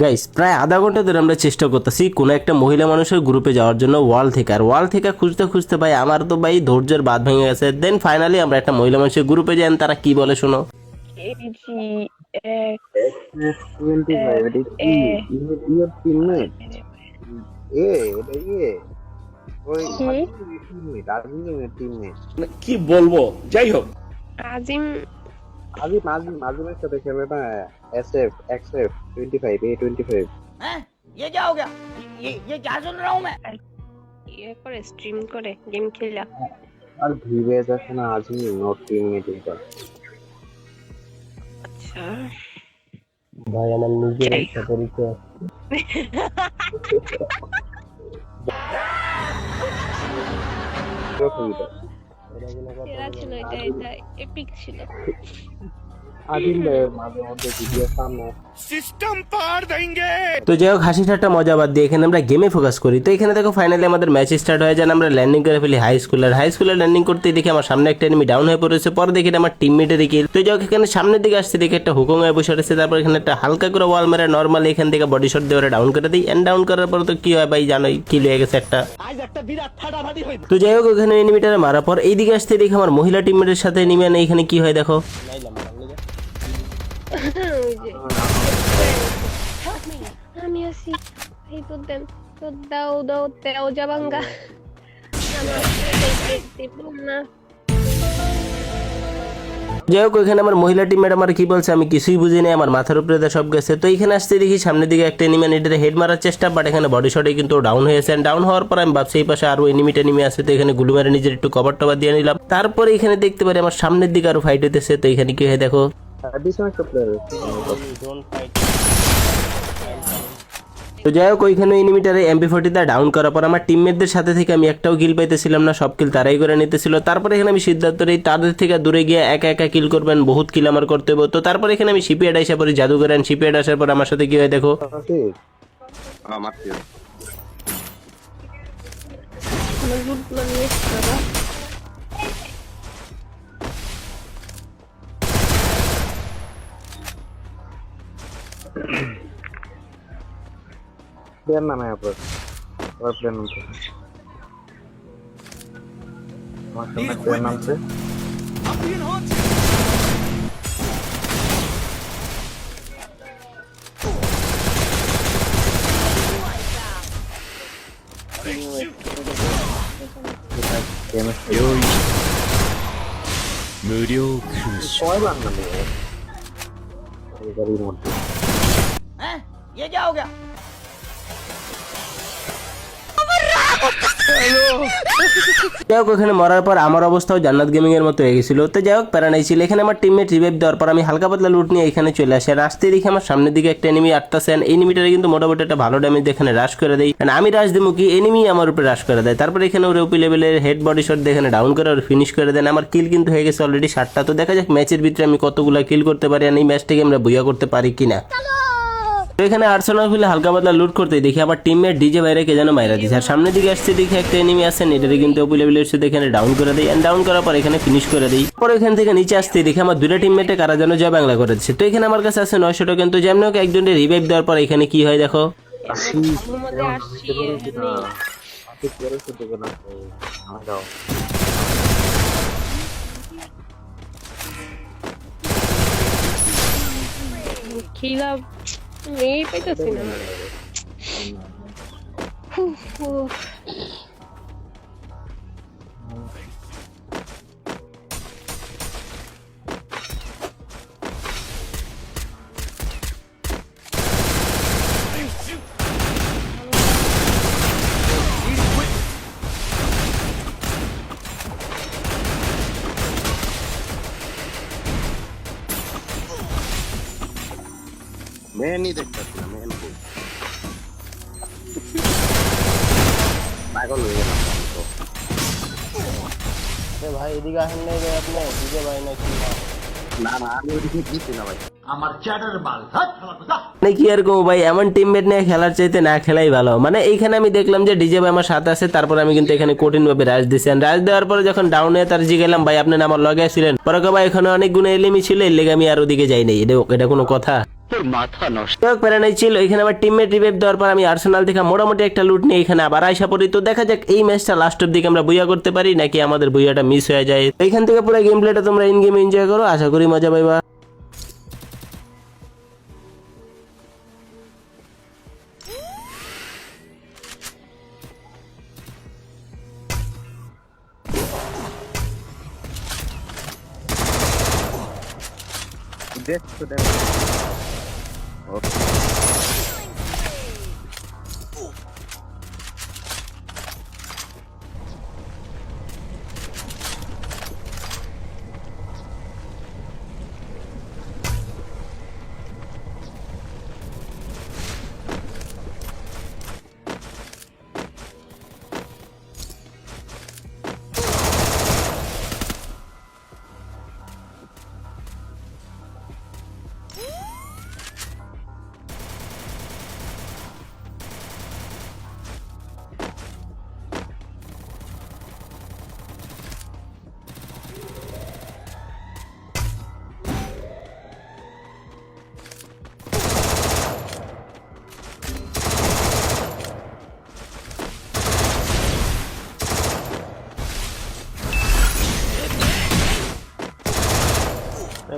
Guys প্রায় আধা ঘণ্টা ধরে আমরা চেষ্টা করতেছি কোনো একটা মহিলা মানুষের গ্রুপে যাওয়ার জন্য ওয়াল থেকে আর ওয়াল থেকে খুঁজতে খুঁজতে ভাই আমার তো ভাই ধৈর্যের বাদ ভেঙে গেছে দেন ফাইনালি আমরা একটা মহিলা মানুষের গ্রুপে যাই তারা কি বলে শোনো ইয়ে কি বলব যাই হোক আজিম আজিম আজিম আজিমের সাথে খেলে না SF XF twenty five A twenty five हैं ये क्या हो गया ये ये क्या सुन रहा हूँ मैं ইয়ে করে স্ট্রিম করে গেম খেলা আর ভিভে যাচ্ছে না আজিম নোট টিমমেট এটা আচ্ছা ভাই আমার নিজের একটা পরিচয় এরকম এটা সেরা ছিল এটা এটা এপিক ছিল তো যাই হোক হাসি ঠাট্টা মজা বাদ দিয়ে এখানে আমরা গেমে ফোকাস করি। তো এখানে দেখো ফাইনালি আমাদের ম্যাচ স্টার্ট হয়ে যায় আমরা ল্যান্ডিং করে ফেলি হাই স্কুলের হাই স্কুলে ল্যান্ডিং করতে দেখি আমার সামনে একটা এনিমি ডাউন হয়ে পড়েছে। পরে দেখি আমার টিমমেটে দেখি তো যাই হোক এখানে সামনের দিকে আসতে দেখি একটা হুকুম হয়ে বসে রয়েছে। তারপর এখানে একটা হালকা করে ওয়াল মেরে নর্মালি এখান থেকে বডি শট দিয়ে ডাউন করে দিই। এন্ড ডাউন করার পর তো কি হয় ভাই জানোই কি লেগে গেছে একটা। তো যাই হোক ওখানে এনিমিটারে মারার পর এইদিকে আসতে দেখি আমার মহিলা টিম টিমমেটের সাথে নিমে না এখানে কি হয় দেখো। আমি আছি এই তো দেন তো দাও দাও তেও না যাই হোক ওইখানে আমার মহিলা টিমমেট আমার কি বলছে, আমি কিছুই বুঝিনি, আমার মাথার উপরে সব গেছে। তো এখানে আসতে দেখি সামনের দিকে একটা এনিমি এটার হেড মারার চেষ্টা বাট এখানে বডি শটে কিন্তু ডাউন হয়েছে। ডাউন হওয়ার পর আমি ভাবছি এই পাশে আরও এনিমিটা নেমে আছে, তো এখানে গুলু মেরে নিজের একটু কভার টভার দিয়ে নিলাম। তারপরে এখানে দেখতে পারি আমার সামনের দিকে আরও ফাইট হইতেছে, তো এখানে কি হয় দেখো তো যাই হোক ওইখানে এনিমিটারে এমপি ফোর্টিতে ডাউন করার পর আমার টিমমেটদের সাথে থেকে আমি একটাও কিল পাইতেছিলাম না সব কিল তারাই করে নিতেছিল। তারপরে এখানে আমি সিদ্ধান্ত নিই তাদের থেকে দূরে গিয়ে একা একা কিল করবেন বহুত কিল আমার করতে হবে তো তারপরে এখানে আমি শিপিয়াড এসে পড়ি জাদুঘর শিপিয়াড আসার পর আমার সাথে কি হয় দেখো। আমার प्लेन नाम है यहाँ पर और प्लेन नाम से प्लेन नाम से よい無料空襲怖い番なんだよあれがリモートえっ家じゃおぎゃ যাই হোক ওখানে মরার পর আমার অবস্থাও জান্নাত গেমিং এর মতো হয়ে গেছিল। তো যাই হোক, প্যারা নাই ছিল এখানে আমার টিমমেট রিভাইভ দেওয়ার পর আমি হালকা পাতলা লুট নিয়ে এখানে চলে আসি। আর দেখি আমার সামনের দিকে একটা এনিমি আটটাছেন এনিমিটারে কিন্তু মোটামুটি একটা ভালো ড্যামেজ এখানে রাশ করে দেয়। মানে আমি রাশ দিব কি? এনিমি আমার উপরে রাশ করে দেয়। তারপর এখানে ওর ওপি লেভেলের হেড বডি শট এখানে ডাউন করে ওর ফিনিশ করে দেন। আমার কিল কিন্তু হয়ে গেছে অলরেডি ষাটটা তো দেখা যাক ম্যাচের ভিতরে আমি কতগুলো কিল করতে পারি। আর এই ম্যাচটাকে আমরা বুয়া করতে পারি কিনা। তো এখানে আর্সেনাল ফিলে হালকা পাতলা লুট করতে দেখি আমার টিমমেট ডিজে বাইরে কে যেন মাইরা দিছে আর সামনের দিকে আসছে দেখি একটা এনিমি আসেন এটারে কিন্তু লেভেলের সাথে এখানে ডাউন করে দেয়। এন্ড ডাউন করার পর এখানে ফিনিশ করে দেই। পরে এখান থেকে নিচে আসতে দেখি আমার দুটা টিমমেটে কারা যেন জয় বাংলা করে দিচ্ছে তো এখানে আমার কাছে আছে নয়শো টোকেন তো যেমন হোক একজনের রিভাইভ দেওয়ার পর এখানে কি হয় দেখো? ভালোর পরে শুধু না। এই পাইতেছি না মেনই দেখতেছি না মেন কই পাগল হয়ে গেলাম তো। ভাই এদিকে আসেন নাই ভাই আপনি ডিজে ভাই না কি না না আমি ওইদিকে গেছি না ভাই মানে কি আর কমো ভাই এমন টিমমেট নিয়ে খেলার চাইতে না খেলাই ভালো। মানে এইখানে আমি দেখলাম যে ডিজে ভাই আমার সাথে আছে তারপর আমি কিন্তু এখানে কঠিন ভাবে রাজ দিচ্ছেন রাজ দেওয়ার পরে যখন ডাউন হয়ে তার জিগেলাম ভাই আপনি আমার লগে ছিলেন পরে ভাই এখানে অনেক গুণে এলিমি ছিল এর লেগে আমি আর ওদিকে যাই নাই। এটা এটা কোনো কথা? যাই হোক প্যারা নাই ছিল এখানে আমার টিমমেট রিভাইভ দেওয়ার পর আমি আর্সেনাল থেকে মোটামুটি একটা লুট নিয়ে এখানে আবার আয়সা পড়ি। তো দেখা যাক এই ম্যাচটা লাস্টের দিকে আমরা বুইয়া করতে পারি নাকি আমাদের বুইয়াটা মিস হয়ে যায়। তো এইখান থেকে পুরো গেম প্লেটা তোমরা ইন গেমে এনজয় করো আশা করি মজা পাইবা। Death to them.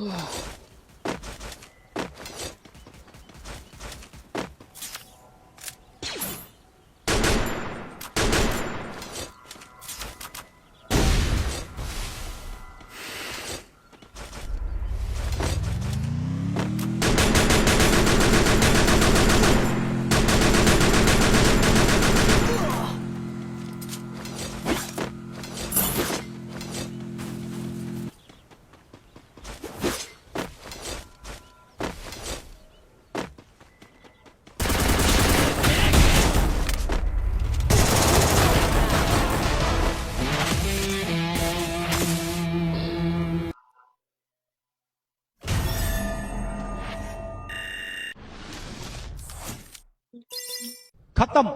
মোর खत्म